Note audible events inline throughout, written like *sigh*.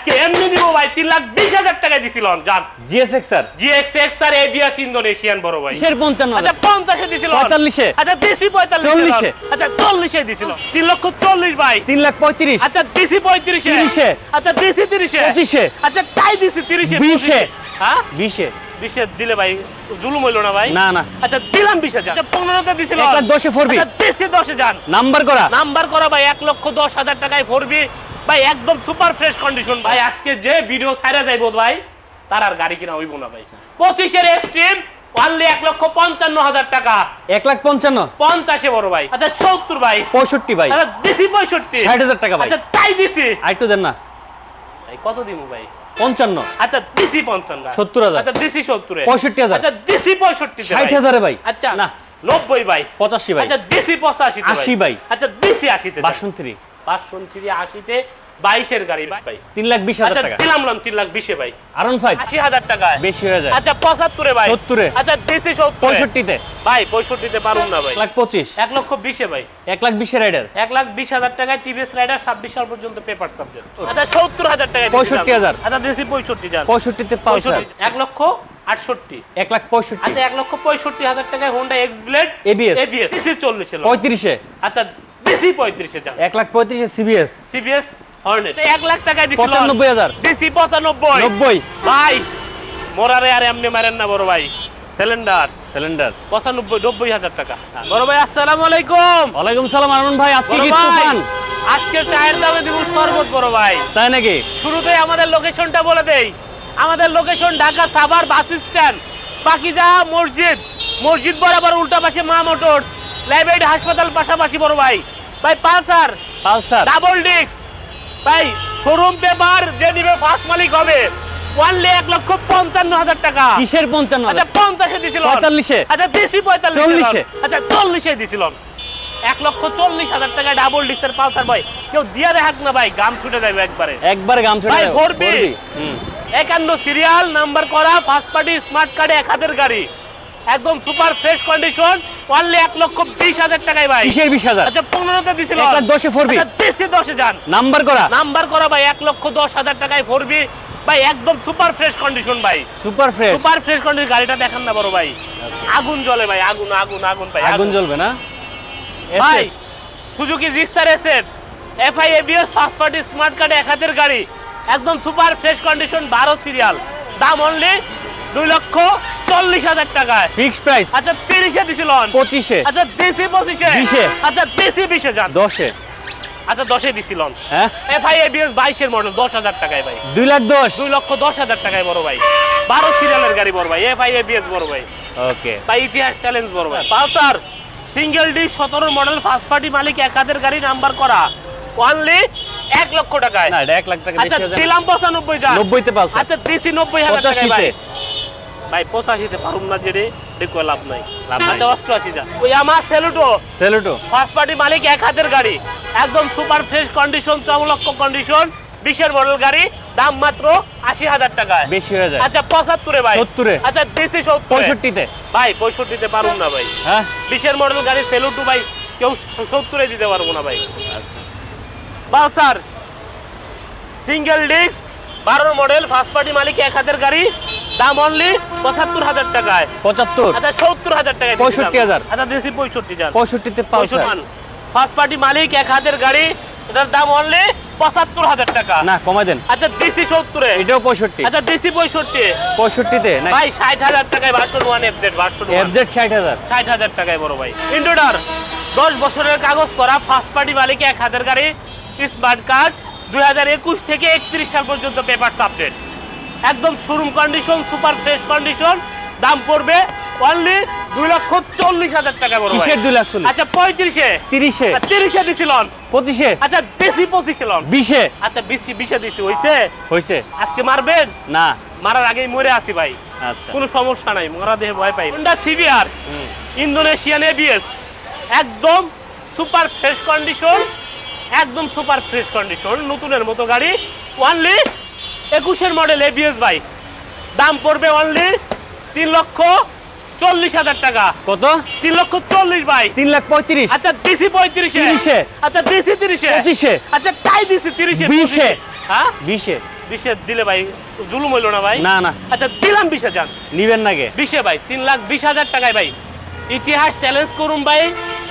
আজকে এমনি দিব ভাই তিন লাখ বিশ হাজার টাকায় দিছিলাম জান GSX R GX X R ABS Indonesian বড় ভাই। কিসের পঞ্চান্ন আচ্ছা পঞ্চাশে দিছিল পঁয়তাল্লিশে? আচ্ছা দেশি পঁয়তাল্লিশ? আচ্ছা চল্লিশে দিছিল। তিন লক্ষ চল্লিশ ভাই। তিন লাখ পঁয়ত্রিশ। আচ্ছা দিছি পঁয়ত্রিশে। তিরিশে? আচ্ছা দিছি তিরিশে। পঁচিশে? আচ্ছা তাই দিছি তিরিশে। বিশে? হ্যাঁ? বিশে। বিশে দিলে ভাই জুলুম হইল না ভাই? না না। আচ্ছা দিলাম বিশ হাজার। আচ্ছা দিছিল এক লাখ দশে ফোরবি। আচ্ছা দেশি দশে যান। নাম্বার করা। নাম্বার করা ভাই এক লক্ষ দশ হাজার টাকায় ভরবি ভাই একদম সুপার ফ্রেশ কন্ডিশন ভাই। আজকে যে ভিডিও ছাইরা যাইবো ভাই তার আর গাড়ি কিনা হইব না ভাই। পঁচিশের এক্সট্রিম অনলি এক লক্ষ পঞ্চান্ন হাজার টাকা। এক লাখ পঞ্চান্ন? পঞ্চাশে বড় ভাই। আচ্ছা সত্তর ভাই। পঁয়ষট্টি ভাই। আচ্ছা দিছি পঁয়ষট্টি। ষাট হাজার টাকা ভাই। আচ্ছা তাই দিছি। আরেকটু দেন না। ভাই কত দিমু ভাই? পঞ্চান্ন। আচ্ছা দিছি পঞ্চান্ন। সত্তর হাজার। আচ্ছা দিছি সত্তরে। পঁয়ষট্টি হাজার। আচ্ছা দিছি পঁয়ষট্টি ষাট হাজারে ভাই। আচ্ছা না। নব্বই ভাই। পঁচাশি ভাই। আচ্ছা দিছি পঁচাশি আশি ভাই। আচ্ছা দিছি আশিতে বাসন্তী বাসন্তী আশিতে বাইশের গাড়ি ভাই। তিন লাখ বিশ হাজার আচ্ছা টাকা। দিলাম তিন লাখ বিশে ভাই। আরন ফাইভ আশি হাজার টাকায়। বেশি হয়ে যায়। আচ্ছা পঁচাত্তরে ভাই। সত্তরে। আচ্ছা সত্তর। পঁয়ষট্টিতে। ভাই পঁয়ষট্টিতে পারুন না ভাই। লাখ পঁচিশ। এক লক্ষ বিশে ভাই। এক লাখ বিশে রাইডার এক লাখ বিশ হাজার টাকায় টিভিএস রাইডার ছাব্বিশ সাল পর্যন্ত পেপার সাবজেক্ট আচ্ছা সত্তর হাজার টাকায় পঁয়ষট্টি হাজার। আচ্ছা দিছি পঁয়ষট্টি যান। পঁয়ষট্টিতে পঁয়ষট্টি এক লক্ষ আটষট্টি। এক লাখ পঁয়ষট্টি। আচ্ছা এক লক্ষ পঁয়ষট্টি হাজার টাকায় হোন্ডা এক্স ব্লেড এবিএস দিছি চল্লিশে। পঁয়ত্রিশে। আচ্ছা দিছি পঁয়ত্রিশে যান এক লাখ পঁয়ত্রিশে সিবিএস সিবিএস হর্নেট এক লাখ টাকায় দিছিল পঁচানব্বই হাজার। দিছি পঁচানব্বই। নব্বই। ভাই মোরারে আর এমনি মারেন না বড় ভাই। সিলিন্ডার সিলিন্ডার পঁচানব্বই নব্বই হাজার টাকা। বড় ভাই আসসালামু আলাইকুম। ওয়ালাইকুম সালাম আরমান ভাই আজকে কি তুফান আজকে চায়ের দামে দিব বড় ভাই। তাই নাকি? শুরুতেই আমাদের লোকেশনটা বলে দেই। আমাদের location Dhaka Savar bus stand Pakiza মসজিদ। মসজিদ বরাবর উল্টা পাশে মা মোটরস। লাইব্রেরি হাসপাতাল পাশাপাশি বড় ভাই। ভাই পালসার। পালসার। ডাবল ডিস্ক ভাই শোরুম পেপার যে নিবে ফার্স্ট মালিক হবে। ওয়ানলি এক লক্ষ পঞ্চান্ন হাজার টাকা। কিসের পঞ্চান্ন আচ্ছা পঞ্চাশে দিছিল পঁয়তাল্লিশে? আচ্ছা দেশি পঁয়তাল্লিশ চল্লিশে? আচ্ছা চল্লিশে দিছিল এক লক্ষ চল্লিশ হাজার টাকা ডাবল ডিস্কের পালসার ভাই। কেউ দিয়ে দেখাক না ভাই গাম ছুটে যাবে একবারে। একবার গাম ছেড়ে ভাই, ভরবি। ভরবি। একান্ন সিরিয়াল নাম্বার করা ফার্স্ট পার্টি স্মার্ট কার্ডে এক হাতের গাড়ি। একদম সুপার ফ্রেশ কন্ডিশন অনলি এক লক্ষ বিশ হাজার টাকায় ভাই। কিসের বিশ হাজার? আচ্ছা পনেরোতে দিছিল। এক লাখ দশে ভরবি। আচ্ছা, দেশি দশে যান। নাম্বার করা। নাম্বার করা ভাই এক লক্ষ দশ হাজার টাকায় ভরবি ভাই একদম সুপার ফ্রেশ কন্ডিশন ভাই। Super fresh. Super fresh condition গাড়িটা দেখান না বড় ভাই। আগুন জ্বলে ভাই আগুন আগুন আগুন ভাই আগুন জ্বলবে না? ভাই Suzuki Gixxer SF FI ABS first party smart card এক হাতের গাড়ি। একদম সুপার ফ্রেশ কন্ডিশন বারো সিরিয়াল। দাম অনলি দুই লক্ষ চল্লিশ হাজার টাকায়। ফিক্সড প্রাইস আচ্ছা তিরিশে দিছিল পঁচিশে। আচ্ছা দেশি পঁচিশে। বিশে। আচ্ছা দেশি বিশে যান। দশে। আচ্ছা দশে দিছিল হ্যাঁ? এফআই এবিএস বাইশের মডেল দশ হাজার টাকায় ভাই। দুই লাখ দশ। দুই লক্ষ দশ হাজার টাকায় বড় ভাই। বারো সিরিয়ালের গাড়ি বড় ভাই। এফআই এবিএস বড় ভাই। ওকে ইতিহাস চ্যালেঞ্জ বড় ভাই। পালসার সিঙ্গেল ডি সতেরো মডেল ফার্স্ট পার্টি মালিক এক হাতের গাড়ি নাম্বার করা। অনলি এক লক্ষ টাকায়। না এক লাখ টাকা আচ্ছা দিলাম পঁচানব্বই যা নব্বইতে পালসার আচ্ছা দিছি নব্বই হাজার টাকায় ভাই। ভাই পঁচাশিতে পারুম না যে রে দেখো লাভ নাই। লাভ নাই। আচ্ছা অষ্টআশি যা। ওই আমার সেলুটো। সেলুটো? ফার্স্ট পার্টি মালিক এক হাতের গাড়ি। একদম সুপার ফ্রেশ কন্ডিশন চমলক্ষ কন্ডিশন বিশের মডেল গাড়ি দাম মাত্র আশি হাজার টাকায়। বেশি হয়ে যায়। আচ্ছা পঁচাত্তরে ভাই। সত্তরে। আচ্ছা দেশি পঁয়ষট্টিতে? ভাই পঁয়ষট্টিতে পারুন না ভাই। হ্যাঁ? বিশের মডেল গাড়ি সেলুটু ভাই কেউ সত্তরে দিতে পারব না ভাই। আচ্ছা পালসার সিঙ্গেল ডিস্ক বারোর মডেল ফার্স্ট পার্টি মালিক এক হাতের গাড়ি। দাম অনলি পঁচাত্তর হাজার টাকায়। পঁচাত্তর? আচ্ছা সত্তর হাজার টাকায় পঁয়ষট্টি হাজার। আচ্ছা দেশি পঁয়ষট্টি যান পঁয়ষট্টিতে পালসার ফার্স্ট পার্টি মালিক এক হাতের গাড়ি এটার দাম অনলি পঁচাত্তর হাজার টাকা। না কমাই দেন। আচ্ছা দেশি সত্তরে। এটাও পঁয়ষট্টি। আচ্ছা দেশি পঁয়ষট্টি। পঁয়ষট্টিতে ভাই ষাট হাজার টাকায় version one FZ version FZ ষাট হাজার। ষাট হাজার টাকায় বড় ভাই। ইন্ট্রোডার দশ বছরের কাগজ করা ফার্স্ট পার্টি মালিক এক হাজার গাড়ি স্মার্ট কার্ড দুই হাজার একুশ থেকে একত্রিশ সাল পর্যন্ত পেপার আপডেট একদম showroom condition super fresh condition দাম পড়বে অনলি দুই লক্ষ চল্লিশ হাজার টাকা বড় কিসের দুই লাখ চল্লিশ? আচ্ছা পঁয়ত্রিশে। তিরিশে। আর তিরিশে দিছিলন পঁচিশে? আচ্ছা বেশি পঁচিশিলন বিশে? আচ্ছা বেশি বিশে দিছি হইছে? হয়েছে আজকে মারবেন? না। মারার আগেই মরে আসি ভাই। আচ্ছা। কোনো সমস্যা নাই মরা দেহে ভয় পাই। Honda CBR. ইন্দোনেশিয়ান এবিএস একদম সুপার ফ্রেশ কন্ডিশন একদম সুপার ফ্রেশ কন্ডিশন নতুনের মতো গাড়ি। অনলি একুশের মডেল এবিএস ভাই। দাম পড়বে অনলি তিন লক্ষ চল্লিশ হাজার টাকা। কত? তিন লক্ষ চল্লিশ ভাই। তিন লাখ পঁয়ত্রিশ। আচ্ছা দিছি পঁয়ত্রিশে। তিরিশে। আচ্ছা তিরিশে। পঁচিশে। আচ্ছা তিরিশে। বিশে। হ্যাঁ? বিশে। বিশে দিলে ভাই জুলুম হইল না ভাই? না না। আচ্ছা দিলাম বিশে যান। নিবেন নাকি বিশে ভাই তিন লাখ বিশ হাজার টাকায় ভাই। ইতিহাস চ্যালেঞ্জ করুন ভাই।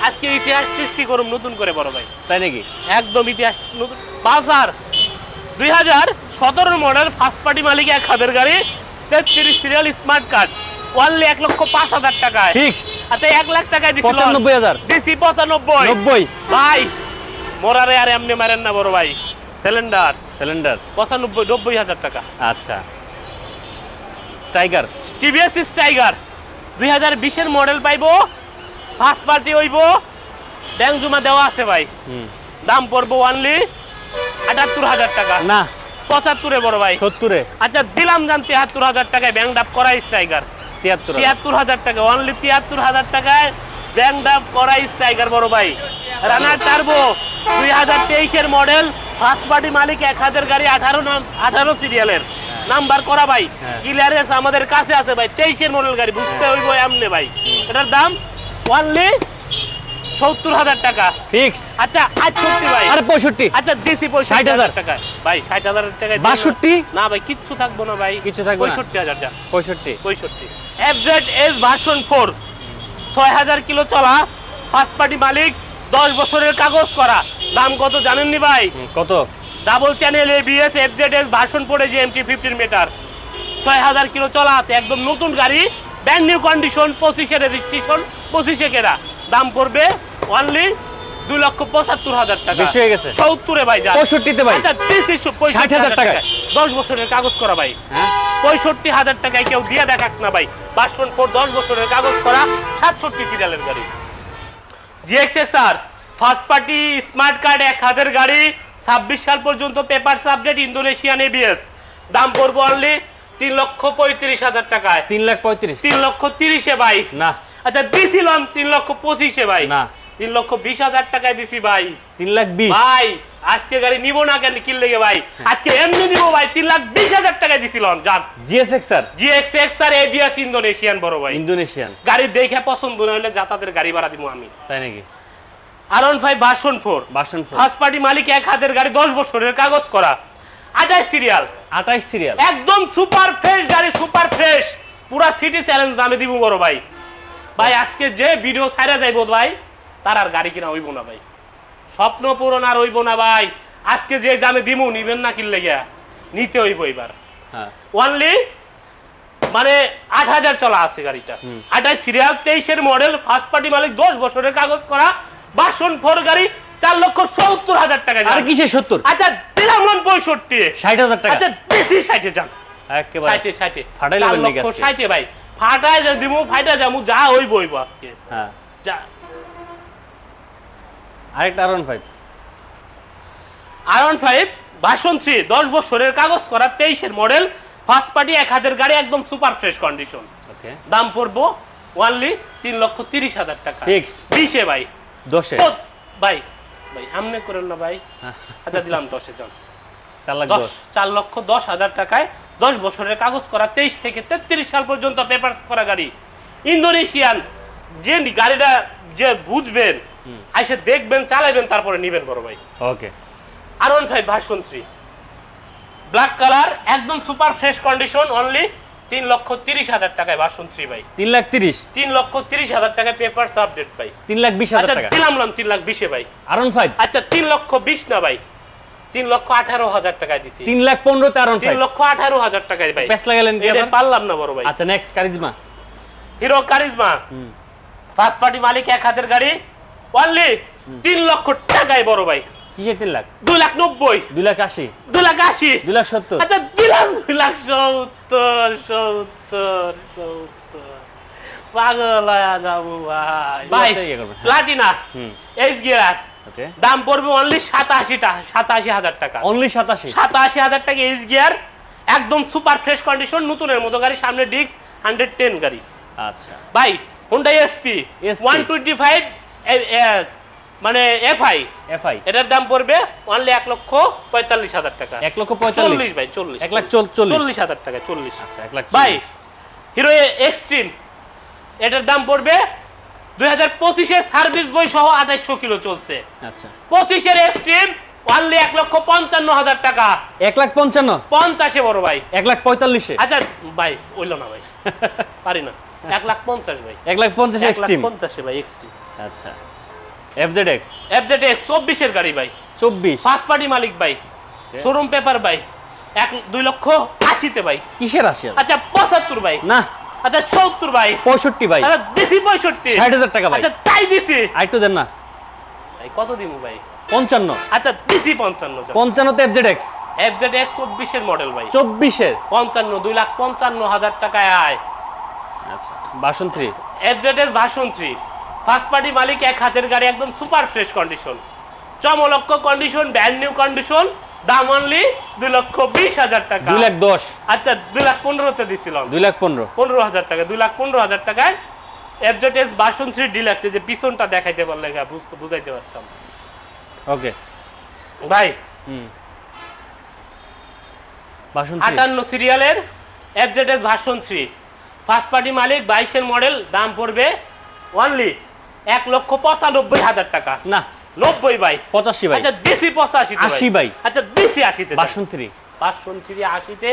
আজকে ইতিহাস সৃষ্টি করুন নতুন করে বড় ভাই। তাই নাকি? একদম ইতিহাস নতুন বাজার। দুই হাজার সতেরো মডেল ফার্স্ট পার্টি মালিক এক হাজার গাড়ি তেত্রিশ সিরিয়াল স্মার্ট কার্ড ওয়ানলি এক লক্ষ পাঁচ হাজার টাকায়। ফিক্সড আচ্ছা এক লাখ টাকায় দিছিল। পঁচানব্বই হাজার। দিছি পঁচানব্বই। নব্বই। ভাই মোরারে আর এমনি মারেন না বড় ভাই। সিলিন্ডার সিলিন্ডার পঁচানব্বই নব্বই হাজার টাকা। আচ্ছা। স্ট্রাইকার টিভিএস স্টাইগার দুই হাজার বিশের মডেল পাইবো ফার্স্ট পার্টি হইব। ব্যাংক জমা দেওয়া আছে ভাই। দাম পড়ব অনলি আটাত্তর হাজার টাকা। না। পঁচাত্তরে বড় ভাই। সত্তরে। আচ্ছা দিলাম জান তিয়াত্তর হাজার টাকায় ব্যাংক ডাপ করা স্ট্রাইকার। তিয়াত্তর। তিয়াত্তর হাজার টাকা অনলি তিয়াত্তর হাজার টাকায় ব্যাংক ডাপ করা স্ট্রাইকার বড় ভাই। রানার টার্বো দুই হাজার তেইশের মডেল ফার্স্ট পার্টি মালিক এক হাজার গাড়ি আঠারো আঠারো সিরিয়ালের নাম্বার করা ভাই। হ্যাঁ। ক্লিয়ারেন্স আমাদের কাছে আছে ভাই তেইশের মডেল গাড়ি বুঝতে হইব এমনি ভাই। এটার দাম অনলি সত্তর হাজার টাকা। ফিক্সড। আচ্ছা আটষট্টি ভাই। আরে পঁয়ষট্টি। আচ্ছা দেশি পয়সা 60,000 টাকা। ভাই ষাট হাজার টাকায় বাষট্টি? না ভাই কিচ্ছু থাকব না ভাই। কিচ্ছু থাকবে পঁয়ষট্টি হাজার যা। পঁয়ষট্টি। পঁয়ষট্টি। এফজেড এস ভার্সন ফোর ছয় হাজার কিলো চলা ফার্স্ট পার্টি মালিক দশ বছরের কাগজ করা। দাম কত জানেননি ভাই? কত? Double channel ABS FZ S version ফোরে যে এমটি ফিফটিন মিটার ছয় হাজার কিলো চলা আছে একদম নতুন গাড়ি। ব্যান্ড নিউ কন্ডিশন পঁচিশে রেজিস্ট্রেশন পঁচিশে কেনা। দাম পড়বে অনলি দুই লক্ষ পঁচাত্তর হাজার টাকা। বেশি হয়ে গেছে। সত্তরে ভাই পঁয়ষট্টিতে ভাই। আচ্ছা 60,000 হাজার। টাকায়। দশ বছরের কাগজ করা ভাই। হ্যাঁ। পঁয়ষট্টি হাজার টাকায় কেউ দিয়ে দেখাক না ভাই। বাসন ফোর দশ বছরের কাগজ করা সাতষট্টি সিরিয়ালের গাড়ি। GXX R first party smart card এক হাজার গাড়ি ছাব্বিশ সাল পর্যন্ত পেপার আপডেট ইন্দোনেশিয়ান এবিএস দাম পড়ব অনলি তিন লক্ষ পঁয়ত্রিশ হাজার টাকায়। তিন লাখ পঁয়ত্রিশ। তিন লক্ষ তিরিশে ভাই। না। আচ্ছা দিছিলাম তিন লক্ষ পঁচিশে ভাই। না। তিন লক্ষ বিশ হাজার টাকায় দিছি ভাই। তিন লাখ বিশ? ভাই আজকে গাড়ি নিব না কেন কিনলে গে ভাই? আজকে এমনি নিব ভাই তিন লাখ বিশ হাজার টাকায় দিছিলাম জান GSX sir? GXX R ABS Indonesian বড় ভাই। ইন্দোনেশিয়ান। গাড়ি দেখে পছন্দ না হলে যা তাদের গাড়ি ভাড়া দিব আমি। তাই নাকি? R one five version four. Version four. First party মালিক এক হাতের গাড়ি দশ বছরের কাগজ করা। আঠাশ সিরিয়াল। আঠাইশ সিরিয়াল। একদম সুপার ফ্রেশ গাড়ি সুপার ফ্রেশ। পুরা সিটি চ্যালেঞ্জ আমি দিব বড় ভাই। ভাই আজকে যে ভিডিও ছাইরা যাইব ভাই তার আর গাড়ি কিনা হইব না ভাই। স্বপ্ন পূরণ আর হইব না ভাই। আজকে যে দামে দিমু নিবেন না কিনলে গিয়া। নিতে হইব এবার। হ্যাঁ। ওয়ানলি মানে আট হাজার চলা আছে গাড়িটা। আঠাশ সিরিয়াল তেইশের মডেল ফার্স্ট পার্টি মালিক দশ বছরের কাগজ করা বাসন ফোর গাড়ি চার লক্ষ সত্তর হাজার টাকা আর। কিসের সত্তর? আচ্ছা দিলাম পঁয়ষট্টি। ষাট হাজার টাকা? আচ্ছা বেশি ষাটে যান। ষাটে ষাটে। ফাটাই ষাটে ভাই। ফাটায় দিমু ফাইটা যামু যা হইব হইব আজকে। হ্যাঁ। যা। আরেকটা R one five R one five three দশ বছরের কাগজ করা তেইশের মডেল ফার্স্ট পার্টি এক হাতের গাড়ি একদম সুপার ফ্রেশ কন্ডিশন ওকে দাম পড়ব ওয়ানলি তিন লক্ষ তিরিশ হাজার টাকা। Fixed. বিশে ভাই। দশে। ভাই ভাই আমনে করেন না ভাই। হ্যাঁ, আচ্ছা দিলাম দশে জন। চার লক্ষ দশ হাজার টাকায় দশ বছরের কাগজ করা তেইশ থেকে তেত্রিশ সাল পর্যন্ত পেপার করা গাড়ি। ইন্দোনেশিয়ান যে গাড়িটা যে বুঝবেন এসে দেখবেন চালাবেন তারপরে নিবেন বড় ভাই। Okay. R one five version three black colour একদম সুপার ফ্রেশ কন্ডিশন অনলি তিন লক্ষ তিরিশ হাজার টাকায় ভার্সন থ্রি ভাই। তিন লাখ তিরিশ? তিন লক্ষ তিরিশ হাজার টাকায় পেপার আপডেট ভাই। তিন লাখ বিশ হাজার আচ্ছা টাকা। দিলাম তিন লাখ বিশে ভাই। আর ওয়ান ফাইভ আচ্ছা তিন লক্ষ বিশ না ভাই। তিন লক্ষ আঠারো হাজার টাকায় দিছি। তিন লাখ পনেরোতে আর ওয়ান তিন লক্ষ আঠারো হাজার টাকায় ভাই। লাগালেন? পারলাম না বড় ভাই। আচ্ছা next Karizma Hero Karizma hmm. First party মালিক এক হাতের গাড়ি। অনলি তিন লক্ষ টাকায় বড় ভাই। কিসের তিন লাখ? দুই লাখ নব্বই। দুই লাখ আশি। দুই লাখ আশি। দুই লাখ সত্তর। আচ্ছা দিলাম দুই লাখ সত্তর সত্তর সত্তর। পাগল হয়ে যাব ভাই। ভাই ইয়ে হ্যাঁ। প্লাটিনা হুম। H gear. ওকে। দাম পড়বে অনলি সাতাশি টাকা সাতাশি হাজার টাকা। অনলি সাতাশি? সাতাশি হাজার টাকা এইচ গিয়ার একদম সুপার ফ্রেশ কন্ডিশন নতুনের মতো গাড়ি সামনে ডিস্ক হান্ড্রেড টেন গাড়ি। আচ্ছা। ভাই Honda SP SP one twenty five মানে এফআই। এফআই। এটার দাম পড়বে অনলি এক লক্ষ পঁয়তাল্লিশ হাজার টাকা। এক লক্ষ পঁয়তাল্লিশ। ভাই চল্লিশ। এক লাখ চল্লিশ। হাজার টাকা চল্লিশ। আচ্ছা এক লাখ ভাই হিরো এক্সট্রিম এটার দাম পড়বে দুই হাজার পঁচিশের সার্ভিস বই সহ আঠাইশশো কিলো চলছে। আচ্ছা। পঁচিশের এক্সট্রিম অনলি এক লক্ষ পঞ্চান্ন হাজার টাকা। এক লাখ পঞ্চান্ন? পঞ্চাশে বড় ভাই। এক লাখ পঁয়তাল্লিশে? আচ্ছা ভাই ওইল না ভাই। *laughs* পারি না। এক লাখ পঞ্চাশ ভাই। এক লাখ পঞ্চাশ পঞ্চাশে ভাই এক্সট্রিম আচ্ছা। এফজেড এক্স এফজেড এক্স চব্বিশের গাড়ি ভাই। চব্বিশ? ফার্স্ট পার্টি মালিক ভাই। শোরুম পেপার ভাই। এক দুই লক্ষ আশিতে ভাই। কিসের আসে আচ্ছা পঁচাত্তর ভাই। না। আচ্ছা সত্তর ভাই। পঁয়ষট্টি ভাই। আচ্ছা দিছি পঁয়ষট্টি। ষাট হাজার টাকা ভাই। আচ্ছা তাই দিছি। আরেকটু দেন না। ভাই কত দিব ভাই? পঞ্চান্ন। আচ্ছা দিছি পঞ্চান্ন। পঞ্চান্নতে এফজেড এক্স এফজেড এক্স চব্বিশের মডেল ভাই। চব্বিশের? পঞ্চান্ন দুই লাখ পঞ্চান্ন হাজার টাকায় আয়। আচ্ছা version three FZS version three first party মালিক এক হাতের গাড়ি একদম সুপার ফ্রেশ কন্ডিশন চমলক্ষ কন্ডিশন ব্র্যান্ড নিউ কন্ডিশন দাম অনলি দুই লক্ষ বিশ হাজার টাকা। দুই লাখ দশ। আচ্ছা দুই লাখ পনেরোতে দিছিলাম। দুই লাখ পনেরো। পনেরো হাজার টাকা দুই লাখ পনেরো হাজার টাকায় এফজেডএস ভার্সন থ্রি ডিলাক্স যে পিছনটা দেখাইতে পারলে বুঝাইতে পারতাম। ওকে ভাই। হুম। বাসন আটান্ন সিরিয়ালের FZS version three first party মালিক বাইশের মডেল দাম পড়বে অনলি এক লক্ষ পঁচানব্বই হাজার টাকা। না। নব্বই বাই। পঁচাশি বাই। আচ্ছা দেশি পঁচাশি আশি বাই। আচ্ছা দেশি আশিতে বাসন থ্রি ভার্সন থ্রি আশিতে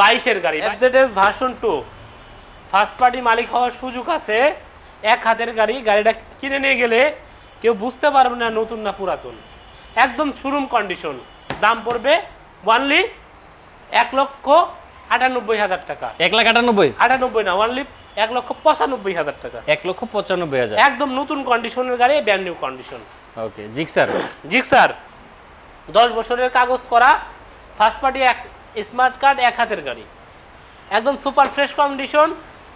বাইশের গাড়ি। FZS version two. First party মালিক হওয়ার সুযোগ আছে। এক হাতের গাড়ি গাড়িটা কিনে নিয়ে গেলে কেউ বুঝতে পারবে না নতুন না পুরাতন। একদম শোরুম কন্ডিশন দাম পড়বে ওয়ানলি এক লক্ষ আটানব্বই হাজার টাকা। এক লাখ আটানব্বই? আটানব্বই না ওয়ানলি এক লক্ষ পঁচানব্বই হাজার টাকা। এক লক্ষ পঁচানব্বই হাজার। একদম নতুন কন্ডিশনের গাড়ি brand new condition okay Gixxer জি স্যার দশ বছরের কাগজ করা ফার্স্ট পার্টি এক স্মার্ট কার্ড এক হাতের গাড়ি। একদম সুপার ফ্রেশ কন্ডিশন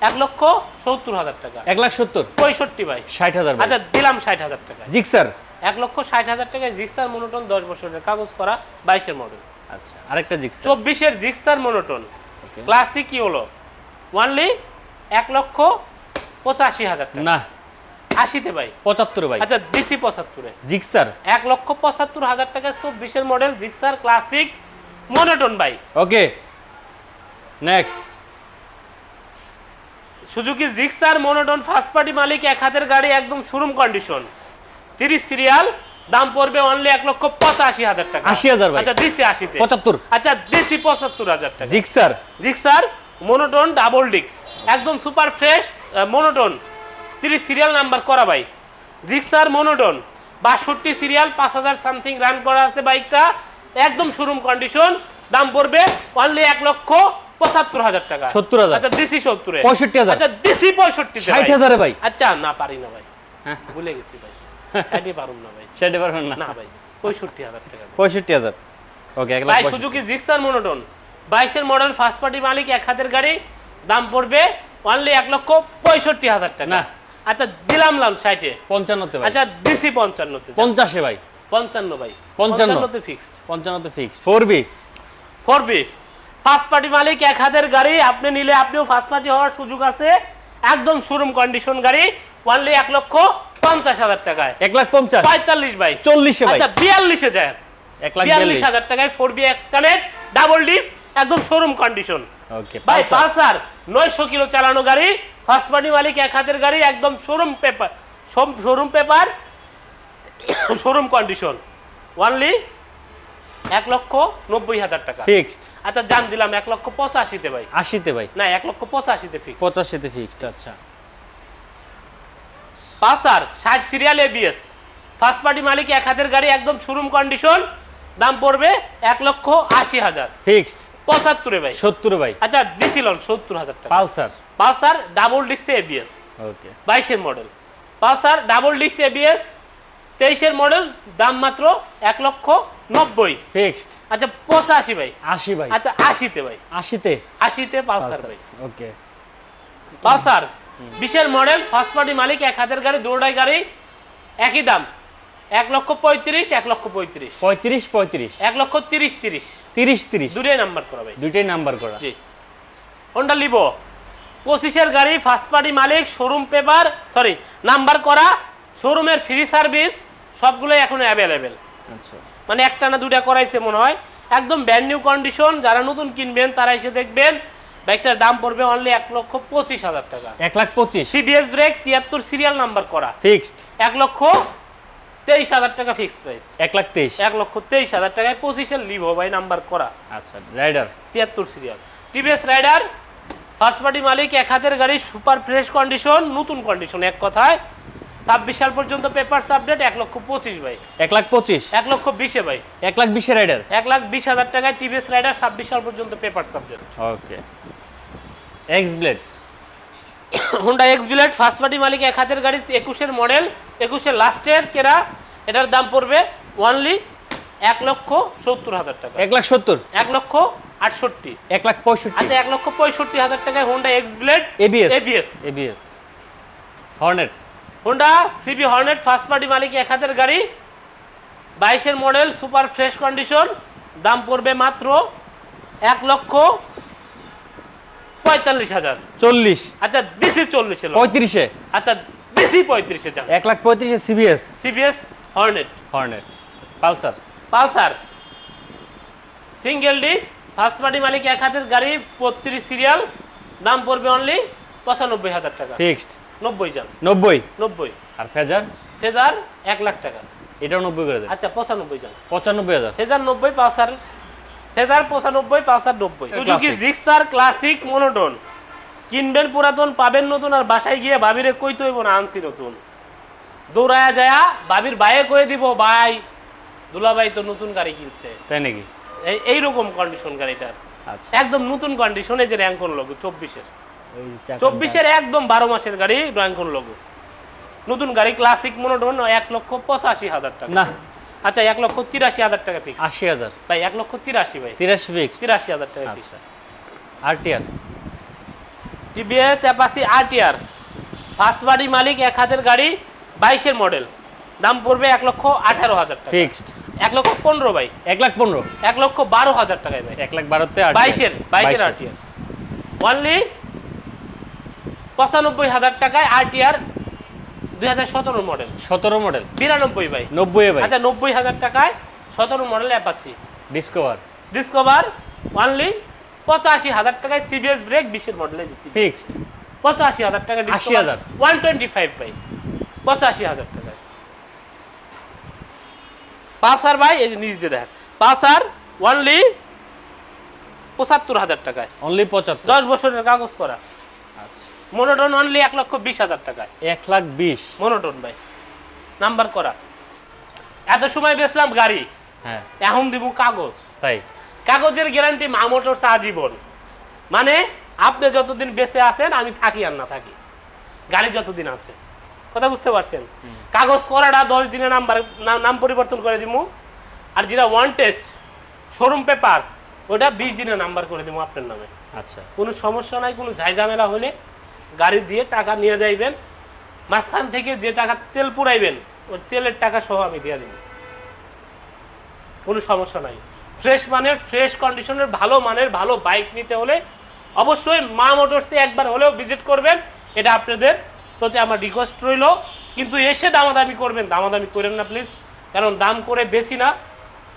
এক লক্ষ সত্তর হাজার টাকা। এক লাখ সত্তর? পঁয়ষট্টি ভাই। ষাট হাজার আচ্ছা দিলাম ষাট হাজার টাকা জিক্সার এক লক্ষ ষাট হাজার টাকায় জিক্সার মনোটন দশ বছরের কাগজ করা বাইশের মডেল আচ্ছা আরেকটা জিক্সার চব্বিশের জিক্সার মনোটন ক্লাসিক কি হলো ওয়ানলি এক লক্ষ পঁচাশি হাজার না। আশিতে ভাই। পঁচাত্তর ভাই। আচ্ছা দিসি পঁচাত্তরে। জিক্সার? এক লক্ষ পঁচাত্তর হাজার টাকা চব্বিশের model Gixxer classic monotone by okay next. Suzuki Gixxer monotone first party মালিক এক হাতের গাড়ি একদম শোরুম কন্ডিশন তিরিশ সিরিয়াল দাম পড়বে অনলি এক লক্ষ পঁচাশি হাজার টাকা। আশি হাজার আচ্ছা দিসি আশিতে। পঁচাত্তর। আচ্ছা দেশি পঁচাত্তর হাজার টাকা। জিক্সার? জিক্সার মনোটন ডাবল ডিক্স একদম সুপার ফ্রেশ মনোটন। তিরিশ সিরিয়াল নাম্বার করা ভাই। Gixxer monotone. বাষট্টি সিরিয়াল পাঁচ হাজার সামথিং রান করা আছে বাইকটা। একদম শোরুম কন্ডিশন দাম পড়বে অনলি এক লক্ষ পঁচাত্তর হাজার টাকা। 70,000 আচ্ছা দিসি সত্তরে। 65,000 আচ্ছা দিসি পঁয়ষট্টি ষাট হাজারে ভাই। আচ্ছা না পারি না ভাই। হ্যাঁ। ভুলে গেছি ভাই। ষাটই পারুন না ভাই। সেটা পারবেন না। না ভাই পঁয়ষট্টি হাজার টাকা পঁয়ষট্টি হাজার। ওকে এক লাখ সুজুকি জিক্সার মনোটন। বাইশের মডেল ফার্স্ট পার্টি মালিক এক হাতের গাড়ি। দাম পড়বে অনলি এক লক্ষ পঁয়ষট্টি হাজার টাকা। না। আচ্ছা দিলাম লাম ষাটে। পঞ্চান্নতে আচ্ছা দিছি পঞ্চান্নতে। পঞ্চাশে ভাই। পঞ্চান্ন ভাই। পঞ্চান্ন। পঞ্চান্নতে fixed পঞ্চান্নতে fix four B four B first party মালিক এক হাতের গাড়ি আপনি নিলে আপনিও ফার্স্ট পার্টি হওয়ার সুযোগ আছে। একদম শোরুম কন্ডিশন গাড়ি অনলি এক লক্ষ পঞ্চাশ হাজার টাকায়। এক লাখ পঞ্চাশ। পঁয়তাল্লিশ ভাই। চল্লিশে ভাই। আচ্ছা বিয়াল্লিশে যায় এক লাখ বিয়াল্লিশ। বিয়াল্লিশ হাজার টাকায় four B X connect double disc একদম শোরুম কন্ডিশন ওকে ভাই পালসার নয়শো কিলো চালানো গাড়ি ফার্স্ট পার্টি মালিক এক হাতের গাড়ি একদম showroom paper showroom paper showroom condition only এক লক্ষ নব্বই হাজার টাকা। ফিক্সড আচ্ছা জান দিলাম এক লক্ষ পঁচাশিতে ভাই। আশিতে ভাই। না এক লক্ষ পঁচাশিতে ফিক্স পঁচাশিতে ফিক্সড আচ্ছা। পালসার ষাট সিরিয়াল এবিএস ফার্স্ট পার্টি মালিক এক হাতের গাড়ি একদম শোরুম কন্ডিশন দাম পড়বে এক লক্ষ আশি হাজার। ফিক্সড পঁচাত্তরে ভাই। সত্তর ভাই। আচ্ছা দিছিলাম সত্তর হাজার টাকা। পালসার। পালসার ডাবল ডিক্সে এবিএস। ওকে। বাইশের মডেল। পালসার ডাবল ডিক্স এবিএস তেইশের মডেল দাম মাত্র এক লক্ষ নব্বই। ফিক্সড। আচ্ছা পঁচাশি ভাই। আশি ভাই। আচ্ছা আশিতে ভাই। আশিতে? আশিতে পালসার ভাই। ওকে। পালসার বিশের মডেল ফার্স্ট পার্টি মালিক এক হাতের গাড়ি দুটাই গাড়ি একই দাম। এক লক্ষ পঁয়ত্রিশ এক লক্ষ পঁয়ত্রিশ। পঁয়ত্রিশ পঁয়ত্রিশ। এক লক্ষ তিরিশ তিরিশ। তিরিশ তিরিশ। দুটাই নাম্বার করা ভাই। দুইটাই নাম্বার করা। জি। হোন্ডা লিবো পঁচিশের গাড়ি ফার্স্ট পার্টি মালিক শোরুম পেপার সরি নাম্বার করা শোরুমের ফ্রি সার্ভিস সবগুলোই এখন অ্যাভেলেবেল আচ্ছা। মানে একটা না দুটা করাইছে মনে হয়। একদম ব্র্যান্ড নিউ কন্ডিশন যারা নতুন কিনবেন তারা এসে দেখবেন বাইকটার দাম পড়বে অনলি এক লক্ষ পঁচিশ হাজার টাকা। এক লাখ পঁচিশ। সিবিএস ব্রেক তিয়াত্তর সিরিয়াল নাম্বার করা। ফিক্সড এক লক্ষ তেইশ হাজার টাকা ফিক্সড প্রাইস এক লাখ তেইশ। এক লক্ষ তেইশ হাজার টাকায় পঁচিশের লিভো ভাই নাম্বার করা। আচ্ছা রাইডার তিয়াত্তর serial TVS Rider first party মালিক এক হাতের গাড়ি সুপার ফ্রেশ কন্ডিশন নতুন কন্ডিশন এক কথায়। ছাব্বিশ সাল পর্যন্ত পেপারস আপডেট এক লক্ষ পঁচিশ ভাই। এক লাখ পঁচিশ। এক লক্ষ বিশে ভাই। এক লাখ বিশে রাইডার এক লাখ বিশ হাজার টাকায় টিভিএস রাইডার ছাব্বিশ সাল পর্যন্ত papers update okay X Blade Honda X Blade first party মালিক এক হাতের গাড়ি একুশের মডেল একুশের লাস্টের কেনা এটার দাম পড়বে ওয়ানলি এক লক্ষ সত্তর হাজার টাকা। এক লাখ সত্তর? এক লক্ষ আটষট্টি। এক লাখ পঁয়ষট্টি। আচ্ছা এক লক্ষ পঁয়ষট্টি হাজার টাকায় Honda X Blade ABS ABS ABS Hornet Honda CB Hornet first party মালিক এক হাতের গাড়ি বাইশের মডেল সুপার ফ্রেশ কন্ডিশন দাম পড়বে মাত্র এক লক্ষ পঁয়তাল্লিশ হাজার। চল্লিশ। আচ্ছা দিসি চল্লিশে পঁয়ত্রিশে। আচ্ছা দিসি পঁয়ত্রিশে যান। এক লাখ পঁয়ত্রিশে CBS CBS Hornet Hornet Pulsar Pulsar single disc first party মালিক এক হাতের গাড়ি বত্রিশ সিরিয়াল দাম পড়বে অনলি পঁচানব্বই হাজার টাকা। ফিক্সড নব্বই যান। নব্বই। নব্বই। আর ফেজার ফেজার এক লাখ টাকা। এটাও নব্বই করে দেন। আচ্ছা পঁচানব্বই যান। পঁচানব্বই হাজার। ফেজার নব্বই পালসার ফেজার পঁচানব্বই পালসার নব্বই সুজুকি জিক্সার ক্লাসিক মনোটন কিনবেন পুরাতন পাবেন নতুন আর বাসায় গিয়ে ভাবিরে কই তৈব না আনছি নতুন। দৌড়ায়া যায়া ভাবির বাইরে কয়ে দিব ভাই দুলাভাই তো নতুন গাড়ি কিনছে। তাই নাকি? এইরকম কন্ডিশন গাড়িটার। আচ্ছা। একদম নতুন কন্ডিশনে যে র্যাঙ্কন লোগো চব্বিশের। চব্বিশের একদম বারো মাসের গাড়ি র্যাঙ্কন লোগো নতুন গাড়ি ক্লাসিক মনোটন এক লক্ষ পঁচাশি হাজার টাকা। না আচ্ছা এক লক্ষ তিরাশি হাজার টাকা ফিক্স আশি হাজার। ভাই এক লক্ষ তিরাশি ভাই। তিরাশি ফিক্স তিরাশি হাজার টাকা fix RTR TVS Apache RTR first বাড়ি মালিক এক হাতের গাড়ি বাইশের মডেল দাম পড়বে এক লক্ষ আঠারো হাজার টাকা। ফিক্সড এক লক্ষ পনেরো ভাই। এক লাখ পনেরো। এক লক্ষ বারো হাজার টাকায় ভাই। এক লাখ বারোতে বাইশের বাইশের আরটিআর অনলি পঁচানব্বই হাজার টাকায় আরটিআর দুই হাজার সতেরো মডেল সতেরো মডেল বিরানব্বই ভাই। নব্বই ভাই। আচ্ছা নব্বই হাজার টাকায় সতেরো model Apache Discover Discover only পঁচাশি হাজার টাকায় সিবিএস ব্রেক বিশের মডেল ফিক্সড পঁচাশি হাজার টাকা 80,000 ওয়ান টোয়েন্টি ফাইভ ভাই। পঁচাশি হাজার টাকায়। পালসার ভাই এই যে নিচ দিয়ে দেখেন। পালসার ওয়ানলি পঁচাত্তর হাজার টাকায়। অনলি পঁচাত্তর। দশ বছরের কাগজ করা। মনোটন অনলি এক লক্ষ বিশ হাজার টাকায়। এক লাখ বিশ। মনোটন ভাই। নাম্বার করা। এত সময় বেচলাম গাড়ি। হ্যাঁ। এখন দিব কাগজ। তাই? কাগজের গ্যারান্টি মা মোটরস আজীবন মানে আপনি যতদিন বেঁচে আছেন আমি থাকি আর না থাকি। গাড়ি যতদিন আছে। কথা বুঝতে পারছেন? কাগজ করাটা দশ দিনে নাম্বার নাম- পরিবর্তন করে দিব আর যেটা ওয়ান টেস্ট শোরুম পেপার ওটা বিশ দিনে নাম্বার করে দিব আপনার নামে। আচ্ছা। কোনো সমস্যা নাই কোনো ঝামেলা হলে গাড়ি দিয়ে টাকা নিয়ে যাইবেন, মাঝখান থেকে যে টাকা তেল পুরাইবেন ওই তেলের টাকা সহ আমি দিয়ে দিব। কোনো সমস্যা নাই। ফ্রেশ মানের, ফ্রেশ কন্ডিশনের, ভালো মানের, ভালো বাইক নিতে হলে অবশ্যই মা মোটরসে একবার হলেও ভিজিট করবেন। এটা আপনাদের প্রতি আমার রিকোয়েস্ট রইল। কিন্তু এসে দামাদামি করবেন, দামাদামি করেন না প্লিজ। কারণ দাম করে বেশি না।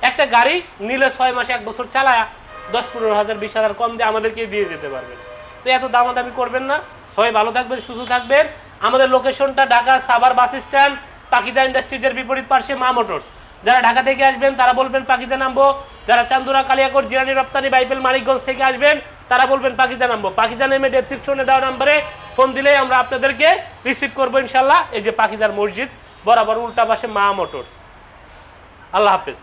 একটা গাড়ি নিলে ছয় মাসে এক বছর চালায়া দশ, পনেরো হাজার, বিশ হাজার কম দিয়ে আমাদেরকে দিয়ে যেতে পারবেন। তো এত দামাদামি করবেন না। সবাই ভালো থাকবেন, সুস্থ থাকবেন। আমাদের লোকেশনটা ঢাকা সাভার বাস স্ট্যান্ড, পাকিজা ইন্ডাস্ট্রিজের বিপরীত পার্শ্বে মা মোটরস। যারা ঢাকা থেকে আসবেন, তারা বলবেন পাকিজা নামবো। যারা চান্দুরা, কালিয়াকোট জিরানি রপ্তানি বাইবেল মানিকগঞ্জ থেকে আসবেন, তারা বলবেন পাকিজা নামবো। পাকিজা নেমে ডেসক্রিপশনে দেওয়া নাম্বারে ফোন দিলেই আমরা আপনাদেরকে রিসিভ করব ইনশাল্লাহ এই যে পাকিজার মসজিদ, বরাবর উল্টা পাশে মা মোটরস। আল্লাহ হাফেজ।